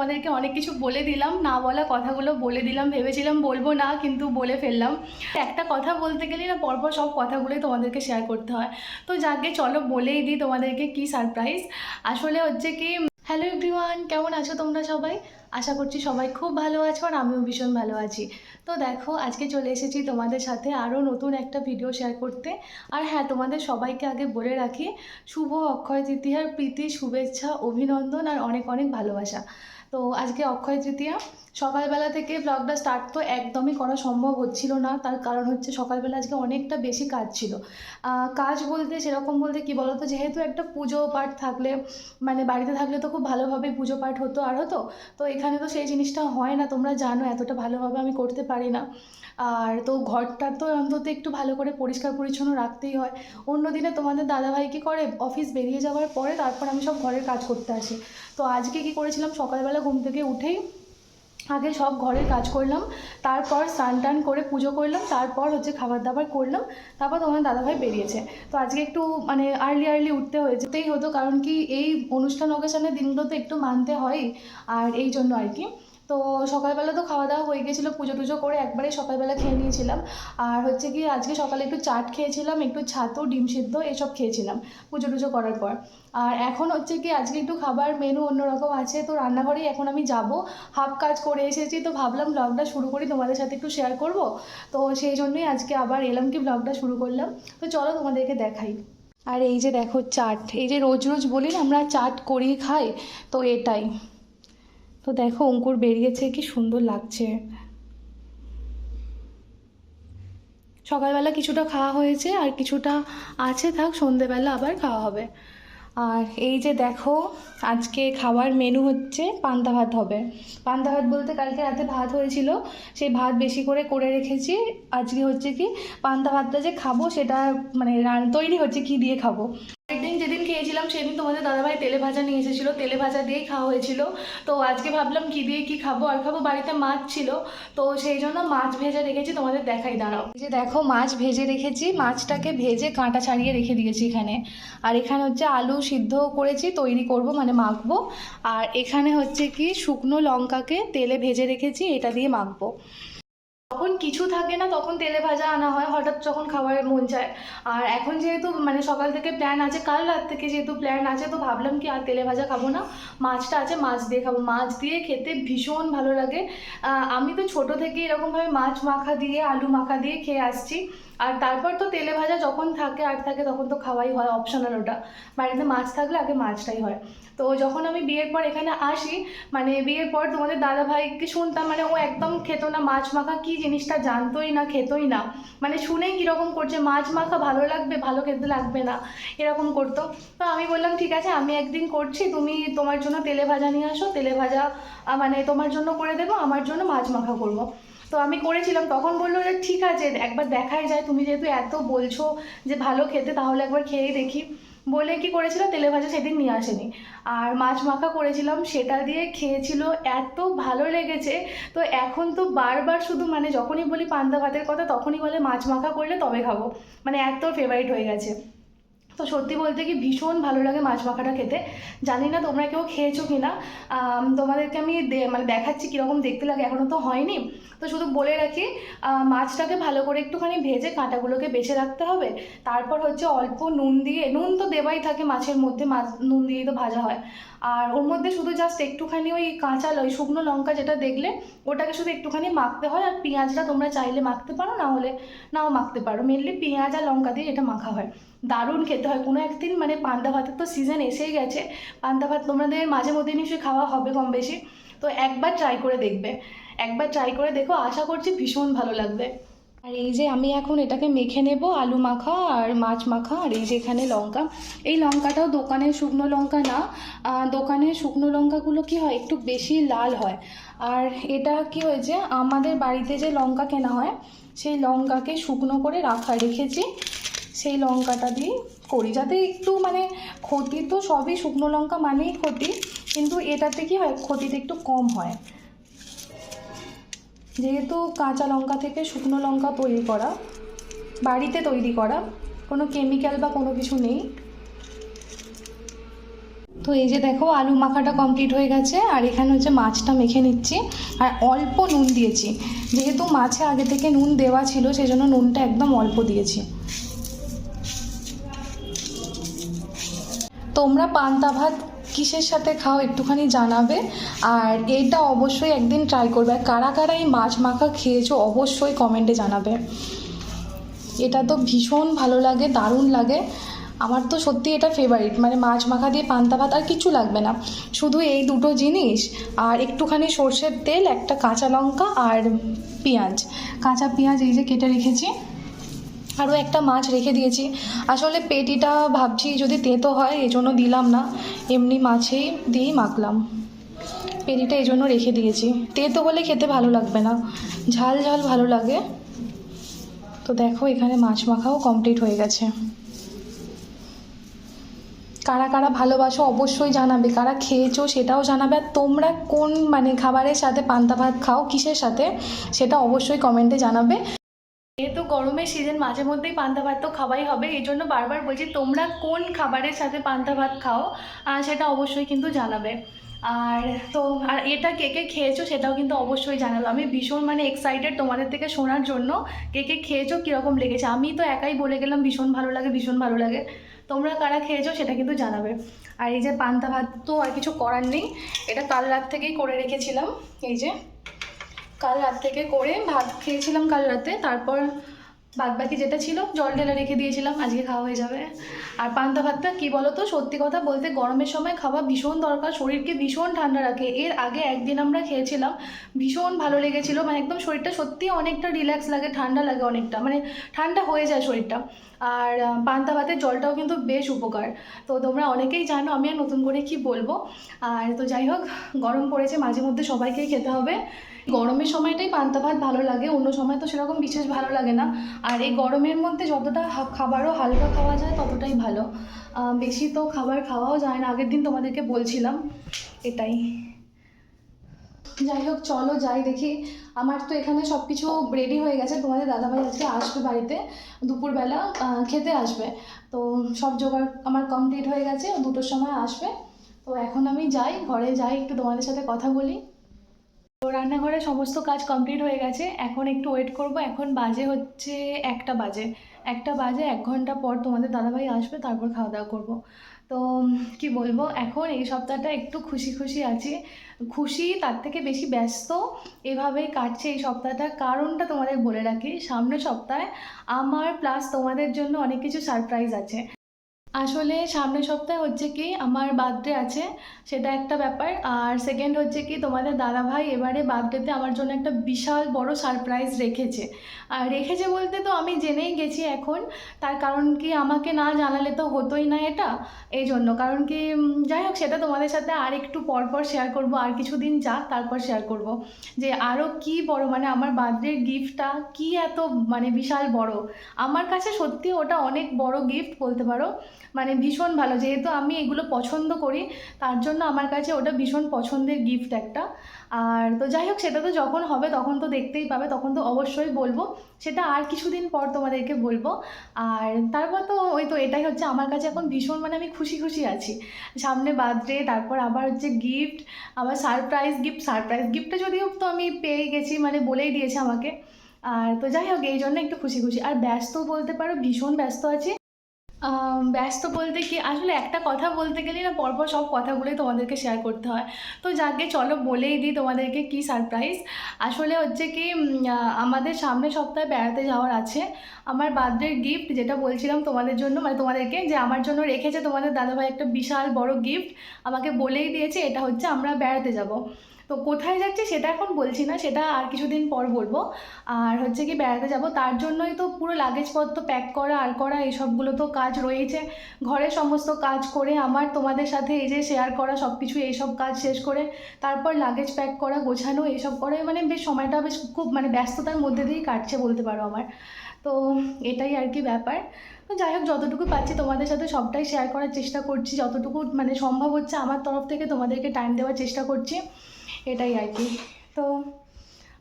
তোমাদেরকে অনেক কিছু বলে দিলাম, না বলা কথাগুলো বলে দিলাম, ভেবেছিলাম বলব না, কিন্তু বলে ফেললাম। একটা কথা বলতে গেলে না পরপর সব কথাগুলোই তোমাদেরকে শেয়ার করতে হয়। তো যাকে চলো বলেই দিই তোমাদেরকে কি সারপ্রাইজ আসলে হচ্ছে কি হ্যালো এভরিওয়ান কেমন আছো তোমরা সবাই? আশা করছি সবাই খুব ভালো আছো আর আমিও ভীষণ ভালো আছি। তো দেখো, আজকে চলে এসেছি তোমাদের সাথে আরও নতুন একটা ভিডিও শেয়ার করতে। আর হ্যাঁ তোমাদের সবাইকে আগে বলে রাখি, শুভ অক্ষয় তৃতীয়ার প্রীতি, শুভেচ্ছা, অভিনন্দন আর অনেক অনেক ভালোবাসা। তো আজকে অক্ষয় তৃতীয়া। সকালবেলা থেকে ব্লগটা স্টার্ট তো একদমই করা সম্ভব হচ্ছিল না। তার কারণ হচ্ছে সকালবেলা আজকে অনেকটা বেশি কাজ ছিল। কাজ বলতে সেরকম বলতে কি বলতো? যেহেতু একটা পুজো পাঠ থাকলে মানে বাড়িতে থাকলে তো খুব ভালোভাবে পুজো পাঠ হতো আর হতো। তো এখানে তো সেই জিনিসটা হয় না। তোমরা জানো এতটা ভালোভাবে আমি করতে পারি না। আর তো ঘরটা তো অন্তত একটু ভালো করে পরিষ্কার পরিচ্ছন্ন রাখতেই হয়। অন্য দিনে তোমাদের দাদাভাই কি করে অফিস বেরিয়ে যাওয়ার পরে তারপর আমি সব ঘরের কাজ করতে আসি। তো আজকে কি করেছিলাম? সকালবেলা ঘুম থেকে উঠেই আগে সব ঘরের কাজ করলাম, তারপর স্নান টান করে পুজো করলাম, তারপর হচ্ছে খাবার দাবার করলাম, তারপর তোমার দাদাভাই বেরিয়েছে। তো আজকে একটু মানে আর্লি আর্লি উঠতে হয়েছেতেই হতো, কারণ কি এই অনুষ্ঠান অকেশনের দিনগুলো তো একটু মানতে হয়, আর এই জন্য আর কি। তো সকালবেলা তো খাওয়া দাওয়া হয়ে গেছিল, পুজো টুজো করে একবারে সকালবেলা খেয়ে নিয়েছিলাম। আর হচ্ছে কি আজকে সকালে একটু চাট খেয়েছিলাম, একটু ছাতু, ডিম সিদ্ধ এসব খেয়েছিলাম পুজো টুজো করার পর। আর এখন হচ্ছে কি আজকে একটু খাবার মেনু অন্যরকম আছে, তো রান্নাঘরেই এখন আমি যাব। হাফ কাজ করে এসেছি, তো ভাবলাম ব্লগটা শুরু করি, তোমাদের সাথে একটু শেয়ার করব। তো সেই জন্যই আজকে আবার এলাম কি ব্লগটা শুরু করলাম। তো চলো তোমাদেরকে দেখাই। আর এই যে দেখো চাট, এই যে রোজ রোজ বলি না, আমরা চাট করি খাই, তো এটাই। তো দেখো অঙ্কুর বেরিয়েছে, কি সুন্দর লাগছে। সকালবেলা কিছুটা খাওয়া হয়েছে, আর কিছুটা আছে থাক, সন্ধেবেলা আবার খাওয়া হবে। আর এই যে দেখো, আজকে খাবার মেনু হচ্ছে পান্তা ভাত হবে। পান্তা ভাত বলতে কালকে রাতে ভাত হয়েছিল, সেই ভাত বেশি করে করে রেখেছি। আজকে হচ্ছে কি, পান্তা ভাতটা যে খাব, সেটা মানে তৈরি হচ্ছে কি দিয়ে খাব। খেয়েছিলাম সেদিন তোমাদের দাদাভাই তেলে ভাজা নিয়ে এসেছিল, তেলে ভাজা দিয়েই খাওয়া হয়েছিল। তো আজকে ভাবলাম কি দিয়ে কি খাব? আর খাব বাড়িতে মাছ ছিল। তো সেই জন্য মাছ ভেজে রেখেছি, তোমাদের দেখাই, দাঁড়াও। যে দেখো, মাছ ভেজে রেখেছি, মাছটাকে ভেজে কাঁটা ছাড়িয়ে রেখে দিয়েছি এখানে। আর এখানে হচ্ছে আলু সিদ্ধ করেছি, তৈরি করব মানে মাখবো। আর এখানে হচ্ছে কি, শুকনো লঙ্কাকে তেলে ভেজে রেখেছি, এটা দিয়ে মাখবো। যখন কিছু থাকে না, তখন তেলে ভাজা আনা হয়, হঠাৎ যখন খাবারের মন চায়। আর এখন যেহেতু মানে সকাল থেকে প্ল্যান আছে, কাল রাত থেকে যেহেতু প্ল্যান আছে, তো ভাবলাম কি আর তেলে ভাজা খাব না। মাছটা আছে, মাছ দিয়ে খাব। মাছ দিয়ে খেতে ভীষণ ভালো লাগে। আমি তো ছোট থেকে এরকমভাবে মাছ মাখা দিয়ে, আলু মাখা দিয়ে খেয়ে আসছি। আর তারপর তো তেলে ভাজা যখন থাকে, আর থাকে তখন তো খাওয়াই হয় অপশনাল ওটা। বাড়িতে মাছ থাকলে আগে মাছটাই হয়। তো যখন আমি বিয়ের পর এখানে আসি মানে বিয়ের পর তোমাদের দাদা ভাইকে শুনতাম মানে ও একদম খেতো না, মাছ মাখা কি জিনিসটা জানতোই না, খেতোই না। মানে শুনেই কীরকম করছে, মাছ মাখা ভালো লাগবে, ভালো খেতে লাগবে না, এরকম করতো। তো আমি বললাম, ঠিক আছে, আমি একদিন করছি, তুমি তোমার জন্য তেলে ভাজা নিয়ে আসো, তেলে ভাজা মানে তোমার জন্য করে দেবো, আমার জন্য মাছ মাখা করব। তো আমি করেছিলাম, তখন বলল যে ঠিক আছে, একবার দেখাই যায়, তুমি যেহেতু এত বলছো যে ভালো খেতে, তাহলে একবার খেয়েই দেখি। বলে কি করেছিল, তেলে ভাজা সেদিন নিয়ে আসেনি। আর মাছ মাখা করেছিলাম, সেটা দিয়ে খেয়েছিল, এত ভালো লেগেছে। তো এখন তো বারবার শুধু মানে যখনই বলি পান্তা ভাতের কথা, তখনই বলে মাছ মাখা করলে তবে খাব। মানে এত ফেভারিট হয়ে গেছে। তো সত্যি বলতে কি ভীষণ ভালো লাগে মাছ মাখাটা খেতে। জানি না তোমরা কেউ খেয়েছো কি না তোমাদেরকে আমি মানে দেখাচ্ছি কীরকম দেখতে লাগে এখনও তো হয়নি। তো শুধু বলে রাখি মাছটাকে ভালো করে একটুখানি ভেজে কাঁটাগুলোকে বেছে রাখতে হবে। তারপর হচ্ছে অল্প নুন দিয়ে, নুন তো দেওয়াই থাকে মাছের মধ্যে, মাছ, নুন দিয়েই তো ভাজা হয়। আর ওর মধ্যে শুধু জাস্ট একটুখানি ওই কাঁচা ওই শুকনো লঙ্কা যেটা দেখলে, ওটাকে শুধু একটুখানি মাখতে হয়। আর পেঁয়াজটা তোমরা চাইলে মাখতে পারো, না হলে নাও মাখতে পারো। মেনলি পেঁয়াজ আর লঙ্কা দিয়ে এটা মাখা হয়। দারুণ খেতে হয়। কোনো একদিন মানে পান্তা ভাতের তো সিজন এসেই গেছে। পান্তা ভাত তোমাদের মাঝে মধ্যে নিশ্চয়ই খাওয়া হবে কম বেশি। তো একবার ট্রাই করে দেখবে। একবার ট্রাই করে দেখো আশা করছি ভীষণ ভালো লাগবে। আর এই যে আমি এখন এটাকে মেখে নেব আলু মাখা আর মাছ মাখা আর এই যে এখানে লঙ্কা। এই লঙ্কাটাও দোকানের শুকনো লঙ্কা না আহ, দোকানের শুকনো লঙ্কাগুলো কি হয় একটু বেশি লাল হয়। আর এটা কি হয়েছে আমাদের বাড়িতে যে লঙ্কা কেনা হয় সেই লঙ্কাকে শুকনো করে রাখা রেখেছি। সেই লঙ্কাটা দিয়ে করি। যাতে একটু মানে ক্ষতি তো সবই শুকনো লঙ্কা মানেই ক্ষতি, কিন্তু এটাতে কি হয়, ক্ষতিটা একটু কম হয়। যেহেতু কাঁচা লঙ্কা থেকে শুকনো লঙ্কা তৈরি করা, বাড়িতে তৈরি করা, কোনো কেমিক্যাল বা কোনো কিছু নেই। তো এই যে দেখো, আলু মাখাটা কমপ্লিট হয়ে গেছে, আর এখানে হচ্ছে মাছটা মেখে নিচ্ছি, আর অল্প নুন দিয়েছি। যেহেতু মাছে আগে থেকে নুন দেওয়া ছিল সেই জন্য নুনটা একদম অল্প দিয়েছি। তোমরা পান্তা ভাত কিসের সাথে খাও একটুখানি জানাবে, আর এটা অবশ্যই একদিন ট্রাই করবে। কারা কারা এই মাছ মাখা খেয়েছো অবশ্যই কমেন্টে জানাবে। এটা তো ভীষণ ভালো লাগে, দারুণ লাগে। আমার তো সত্যি এটা ফেভারিট মানে মাছ মাখা দিয়ে পান্তা ভাত আর কিছু লাগবে না। শুধু এই দুটো জিনিস, আর একটুখানি সর্ষের তেল, একটা কাঁচা লঙ্কা আর পেঁয়াজ। কাঁচা পেঁয়াজ এই যে কেটে রেখেছি। আরও একটা মাছ রেখে দিয়েছি। আসলে পেটিটা ভাবছি যদি তেতো হয় এই জন্য দিলাম না। এমনি মাছেই দিয়েই মাখলাম। পেটিটা এই জন্য রেখে দিয়েছি। তেতো হলে খেতে ভালো লাগবে না। ঝাল ঝাল ভালো লাগে। তো দেখো, এখানে মাছ মাখাও কমপ্লিট হয়ে গেছে। কারা কারা ভালোবাসো অবশ্যই জানাবে। কারা খেয়েছো সেটাও জানাবে। আর তোমরা কোন মানে খাবারের সাথে পান্তা ভাত খাও, কিসের সাথে, সেটা অবশ্যই কমেন্টে জানাবে। যেহেতু গরমের সিজন মাঝে মধ্যেই পান্তা ভাত তো খাওয়াই হবে, এই জন্য বারবার বলছি তোমরা কোন খাবারের সাথে পান্তা ভাত খাও সেটা অবশ্যই কিন্তু জানাবে। আর তো, আর এটা কে কে খেয়েছো সেটাও কিন্তু অবশ্যই জানাবে। আমি ভীষণ মানে এক্সাইটেড তোমাদের থেকে শোনার জন্য কে কে খেয়েছো, কীরকম লেগেছে। আমি তো একাই বলে গেলাম, ভীষণ ভালো লাগে, ভীষণ ভালো লাগে। তোমরা কারা খেয়েছো সেটা কিন্তু জানাবে। আর এই যে পান্তা ভাত তো আর কিছু করার নেই, এটা কাল রাত থেকেই করে রেখেছিলাম, এই যে। কাল রাত থেকে করে ভাত খেয়েছিলাম কাল রাতে, তারপর বাদ বাকি যেটা ছিল জল ঢেলে রেখে দিয়েছিলাম, আজকে খাওয়া হয়ে যাবে। আর পান্তা ভাতটা কী বলো তো সত্যি কথা বলতে গরমের সময় খাওয়া ভীষণ দরকার, শরীরকে ভীষণ ঠান্ডা রাখে। এর আগে একদিন আমরা খেয়েছিলাম, ভীষণ ভালো লেগেছিল মানে একদম শরীরটা সত্যি অনেকটা রিল্যাক্স লাগে, ঠান্ডা লাগে অনেকটা মানে ঠান্ডা হয়ে যায় শরীরটা। আর পান্তা ভাতের জলটাও কিন্তু বেশ উপকার। তো তোমরা অনেকেই জানো, আমি আর নতুন করে কি বলব? আর তো যাই হোক, গরম পড়েছে, মাঝে মধ্যে সবাইকেই খেতে হবে। গরমের সময়টাই পান্তা ভাত ভালো লাগে, অন্য সময় তো সেরকম বিশেষ ভালো লাগে না। আর এই গরমের মধ্যে যতটা খাবারও হালকা খাওয়া যায় ততটাই ভালো। বেশি তো খাবার খাওয়াও যায় না, আগের দিন তোমাদেরকে বলছিলাম, এটাই। যাই হোক, চলো যাই দেখি। আমার তো এখানে সব কিছু রেডি হয়ে গেছে, তোমাদের দাদাভাই আজকে আসবে বাড়িতে, দুপুরবেলা খেতে আসবে। তো সব জোগাড় আমার কমপ্লিট হয়ে গেছে, দুটোর সময় আসবে। তো এখন আমি যাই, ঘরে যাই, একটু তোমাদের সাথে কথা বলি। তো রান্নাঘরে সমস্ত কাজ কমপ্লিট হয়ে গেছে। এখন একটু ওয়েট করব। এখন বাজে হচ্ছে একটা বাজে। একটা বাজে এক ঘণ্টা পর তোমাদের দাদাভাই আসবে, তারপর খাওয়া দাওয়া করব। তো কি বলব? এখন এই সপ্তাহটা একটু খুশি খুশি আছি। খুশি তার থেকে বেশি ব্যস্ত। এভাবেই কাটছে এই সপ্তাহটা। কারণটা তোমাদের বলে রাখি, সামনের সপ্তাহে আমার প্লাস তোমাদের জন্য অনেক কিছু সারপ্রাইজ আছে। আসলে সামনের সপ্তাহে হচ্ছে কি আমার বার্থডে আছে, সেটা একটা ব্যাপার। আর সেকেন্ড হচ্ছে কি তোমাদের দাদাভাই এবারে বার্থডেতে আমার জন্য একটা বিশাল বড় সারপ্রাইজ রেখেছে। আর রেখেছে বলতে তো আমি জেনেই গেছি এখন, তার কারণ কি আমাকে না জানালে তো হতোই না এটা এই জন্য কারণ কি যাই হোক, সেটা তোমাদের সাথে আর একটু পর পর শেয়ার করব, আর কিছুদিন যাক, তারপর শেয়ার করব। যে আরও কি বড় মানে আমার বার্থডের গিফটটা কি এত মানে বিশাল বড়। আমার কাছে সত্যি ওটা অনেক বড় গিফট বলতে পারো। মানে ভীষণ ভালো। যেহেতু আমি এগুলো পছন্দ করি, তার জন্য আমার কাছে ওটা ভীষণ পছন্দের গিফট একটা। আর তো যাই হোক, সেটা তো যখন হবে তখন তো দেখতেই পাবে, তখন তো অবশ্যই বলব। সেটা আর কিছুদিন পর তোমাদেরকে বলব। আর তারপর তো ওই তো এটাই হচ্ছে, আমার কাছে এখন ভীষণ মানে আমি খুশি খুশি আছি। সামনে বার্থডে, তারপর আবার হচ্ছে গিফট আবার সারপ্রাইজ গিফট সারপ্রাইজ গিফটটা যদিও তো আমি পেয়ে গেছি মানে বলেই দিয়েছে আমাকে। আর তো যাই হোক, এই জন্য একটু খুশি খুশি। আর ব্যস্ত বলতে পারো, ভীষণ ব্যস্ত আছি। ব্যস্ত বলতে কি, আসলে একটা কথা বলতে গেলে না পরপর সব কথাগুলোই তোমাদেরকে শেয়ার করতে হয়। তো যাকে চলো বলেই দিই তোমাদেরকে কি সারপ্রাইজ আসলে হচ্ছে কি আমাদের সামনের সপ্তাহে বেড়াতে যাওয়ার আছে। আমার বার্থডের গিফট যেটা বলছিলাম তোমাদের জন্য মানে তোমাদেরকে যে আমার জন্য রেখেছে তোমাদের দাদাভাই একটা বিশাল বড় গিফট আমাকে বলেই দিয়েছে, এটা হচ্ছে আমরা বেড়াতে যাব। তো কোথায় যাচ্ছি সেটা এখন বলছি না, সেটা আর কিছুদিন পর বলব। আর হচ্ছে কি বেড়াতে যাব, তার জন্যই তো পুরো লাগেজপত্র প্যাক করা, আর করা এইসবগুলো তো কাজ রয়েছে। ঘরের সমস্ত কাজ করে, আমার, তোমাদের সাথে এই যে শেয়ার করা সব কিছু এইসব কাজ শেষ করে, তারপর লাগেজ প্যাক করা, গোছানো এইসব করে মানে বেশ সময়টা বেশ খুব মানে ব্যস্ততার মধ্যে দিয়েই কাটছে বলতে পারো আমার। তো এটাই আর কি ব্যাপার। তো যাই হোক, যতটুকু পাচ্ছি তোমাদের সাথে সবটাই শেয়ার করার চেষ্টা করছি, যতটুকু মানে সম্ভব হচ্ছে আমার তরফ থেকে তোমাদেরকে টাইম দেওয়ার চেষ্টা করছি। এটাই আর কি। তো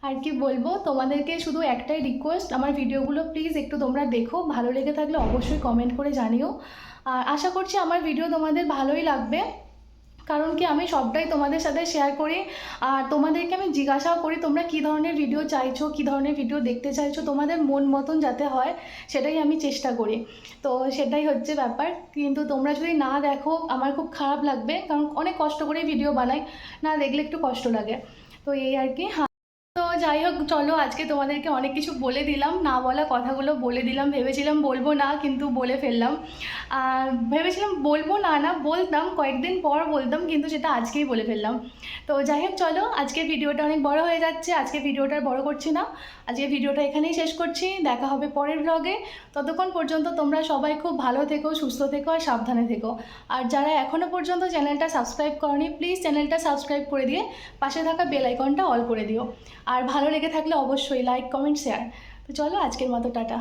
আর কি বলব, তোমাদেরকে শুধু একটাই রিকোয়েস্ট আমার ভিডিওগুলো প্লিজ একটু তোমরা দেখো, ভালো লেগে থাকলে অবশ্যই কমেন্ট করে জানিও। আর আশা করছি আমার ভিডিও তোমাদের ভালোই লাগবে। কারণ কি আমি সবটাই তোমাদের সাথে শেয়ার করি আর তোমাদেরকে আমি জিজ্ঞাসাও করি তোমরা কী ধরনের ভিডিও চাইছো, কী ধরনের ভিডিও দেখতে চাইছো, তোমাদের মন মতন যাতে হয় সেটাই আমি চেষ্টা করি। তো সেটাই হচ্ছে ব্যাপার। কিন্তু তোমরা যদি না দেখো, আমার খুব খারাপ লাগবে কারণ অনেক কষ্ট করে ভিডিও বানাই, না দেখলে একটু কষ্ট লাগে। তো এই আর কি। যাই হোক, চলো আজকে তোমাদেরকে অনেক কিছু বলে দিলাম। না বলা কথাগুলো বলে দিলাম, ভেবেছিলাম বলব না, কিন্তু বলে ফেললাম। ভেবেছিলাম বলব না না বলতাম, কয়েকদিন পর বলতাম, কিন্তু সেটা আজকেই বলে ফেললাম। তো যাই হোক, চলো আজকে ভিডিওটা অনেক বড় হয়ে যাচ্ছে, আজকে ভিডিওটা বড় করছি না। আজকে ভিডিওটা এখানেই শেষ করছি, দেখা হবে পরের ব্লগে ততক্ষণ পর্যন্ত তোমরা সবাই খুব ভালো থেকো, সুস্থ থেকো আর সাবধানে থেকো। আর যারা এখনও পর্যন্ত চ্যানেলটা সাবস্ক্রাইব করনি প্লিজ চ্যানেলটা সাবস্ক্রাইব করে দিয়ে পাশে থাকা বেল আইকনটা অল করে দিও। আর ভালো লেগে থাকলে অবশ্যই লাইক কমেন্ট শেয়ার তো চলো আজকের মতো টাটা।